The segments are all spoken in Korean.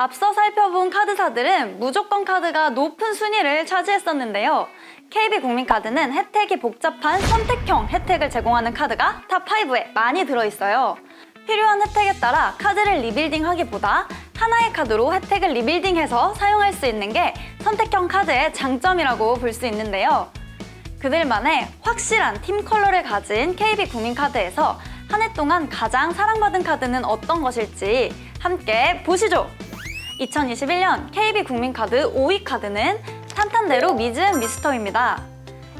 앞서 살펴본 카드사들은 무조건 카드가 높은 순위를 차지했었는데요. KB 국민카드는 혜택이 복잡한 선택형 혜택을 제공하는 카드가 탑5에 많이 들어있어요. 필요한 혜택에 따라 카드를 리빌딩하기보다 하나의 카드로 혜택을 리빌딩해서 사용할 수 있는 게 선택형 카드의 장점이라고 볼 수 있는데요. 그들만의 확실한 팀 컬러를 가진 KB 국민카드에서 한 해 동안 가장 사랑받은 카드는 어떤 것일지 함께 보시죠. 2021년 KB 국민카드 5위 카드는 탄탄대로 미즈앤 미스터입니다.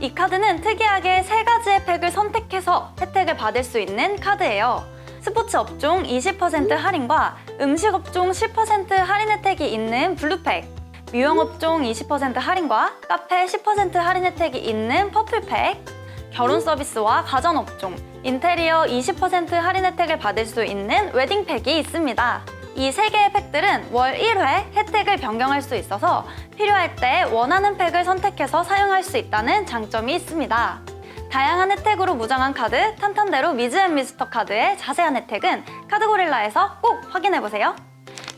이 카드는 특이하게 세 가지의 팩을 선택해서 혜택을 받을 수 있는 카드예요. 스포츠 업종 20% 할인과 음식 업종 10% 할인 혜택이 있는 블루팩, 미용 업종 20% 할인과 카페 10% 할인 혜택이 있는 퍼플팩, 결혼 서비스와 가전 업종, 인테리어 20% 할인 혜택을 받을 수 있는 웨딩팩이 있습니다. 이 세 개의 팩들은 월 1회 혜택을 변경할 수 있어서 필요할 때 원하는 팩을 선택해서 사용할 수 있다는 장점이 있습니다. 다양한 혜택으로 무장한 카드 탄탄대로 미즈앤미스터 카드의 자세한 혜택은 카드고릴라에서 꼭 확인해보세요.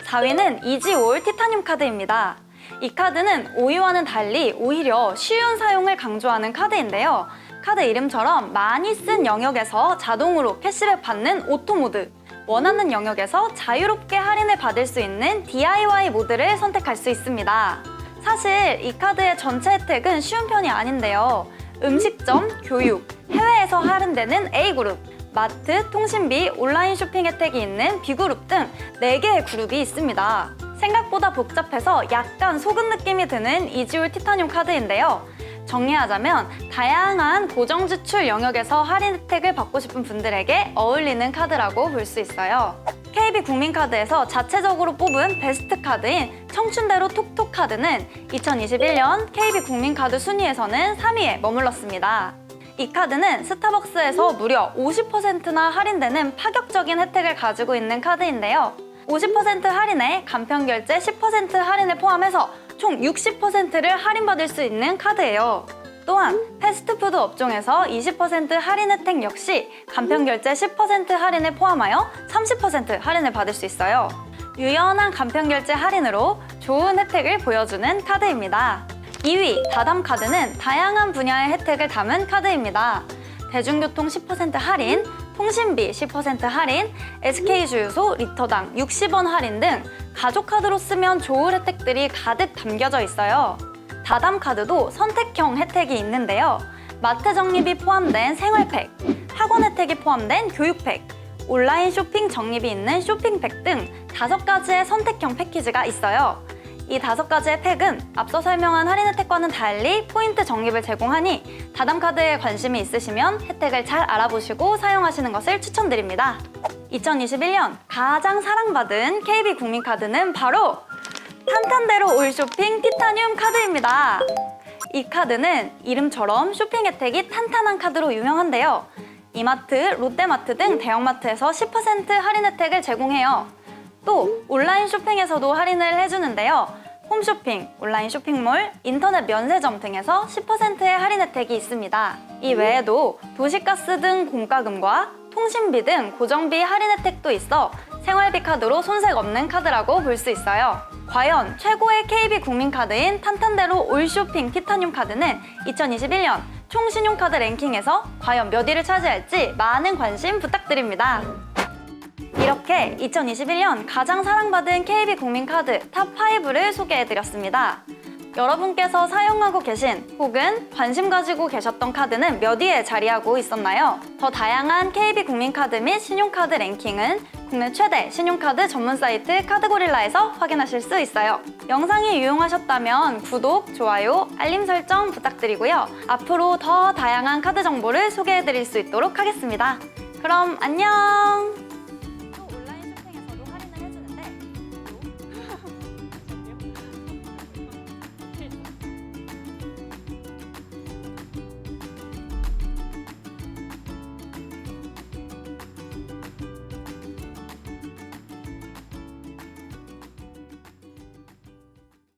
4위는 이지올 티타늄 카드입니다. 이 카드는 5위와는 달리 오히려 쉬운 사용을 강조하는 카드인데요. 카드 이름처럼 많이 쓴 영역에서 자동으로 캐시백 받는 오토 모드, 원하는 영역에서 자유롭게 할인을 받을 수 있는 DIY 모드를 선택할 수 있습니다. 사실 이 카드의 전체 혜택은 쉬운 편이 아닌데요. 음식점, 교육, 해외에서 할인되는 A그룹, 마트, 통신비, 온라인 쇼핑 혜택이 있는 B그룹 등 4개의 그룹이 있습니다. 생각보다 복잡해서 약간 속은 느낌이 드는 이지울 티타늄 카드인데요. 정리하자면 다양한 고정 지출 영역에서 할인 혜택을 받고 싶은 분들에게 어울리는 카드라고 볼 수 있어요. KB 국민카드에서 자체적으로 뽑은 베스트 카드인 청춘대로 톡톡 카드는 2021년 KB 국민카드 순위에서는 3위에 머물렀습니다. 이 카드는 스타벅스에서 무려 50%나 할인되는 파격적인 혜택을 가지고 있는 카드인데요. 50% 할인에 간편 결제 10% 할인을 포함해서 총 60%를 할인받을 수 있는 카드예요. 또한 패스트푸드 업종에서 20% 할인 혜택 역시 간편 결제 10% 할인을 포함하여 30% 할인을 받을 수 있어요. 유연한 간편 결제 할인으로 좋은 혜택을 보여주는 카드입니다. 2위 다담 카드는 다양한 분야의 혜택을 담은 카드입니다. 대중교통 10% 할인, 통신비 10% 할인, SK 주유소 리터당 60원 할인 등 가족 카드로 쓰면 좋을 혜택들이 가득 담겨져 있어요. 다담 카드도 선택형 혜택이 있는데요. 마트 적립이 포함된 생활팩, 학원 혜택이 포함된 교육팩, 온라인 쇼핑 적립이 있는 쇼핑팩 등 다섯 가지의 선택형 패키지가 있어요. 이 다섯 가지의 팩은 앞서 설명한 할인 혜택과는 달리 포인트 적립을 제공하니 다담 카드에 관심이 있으시면 혜택을 잘 알아보시고 사용하시는 것을 추천드립니다. 2021년 가장 사랑받은 KB 국민카드는 바로 탄탄대로 올 쇼핑 티타늄 카드입니다. 이 카드는 이름처럼 쇼핑 혜택이 탄탄한 카드로 유명한데요. 이마트, 롯데마트 등 대형마트에서 10% 할인 혜택을 제공해요. 또 온라인 쇼핑에서도 할인을 해주는데요. 홈쇼핑, 온라인 쇼핑몰, 인터넷 면세점 등에서 10%의 할인 혜택이 있습니다. 이 외에도 도시가스 등 공과금과 통신비 등 고정비 할인 혜택도 있어 생활비 카드로 손색 없는 카드라고 볼 수 있어요. 과연 최고의 KB 국민카드인 탄탄대로 올 쇼핑 티타늄 카드는 2021년 총 신용카드 랭킹에서 과연 몇 위를 차지할지 많은 관심 부탁드립니다. 이렇게 2021년 가장 사랑받은 KB 국민카드 탑5를 소개해드렸습니다. 여러분께서 사용하고 계신 혹은 관심 가지고 계셨던 카드는 몇 위에 자리하고 있었나요? 더 다양한 KB 국민카드 및 신용카드 랭킹은 국내 최대 신용카드 전문 사이트 카드고릴라에서 확인하실 수 있어요. 영상이 유용하셨다면 구독, 좋아요, 알림 설정 부탁드리고요. 앞으로 더 다양한 카드 정보를 소개해드릴 수 있도록 하겠습니다. 그럼 안녕!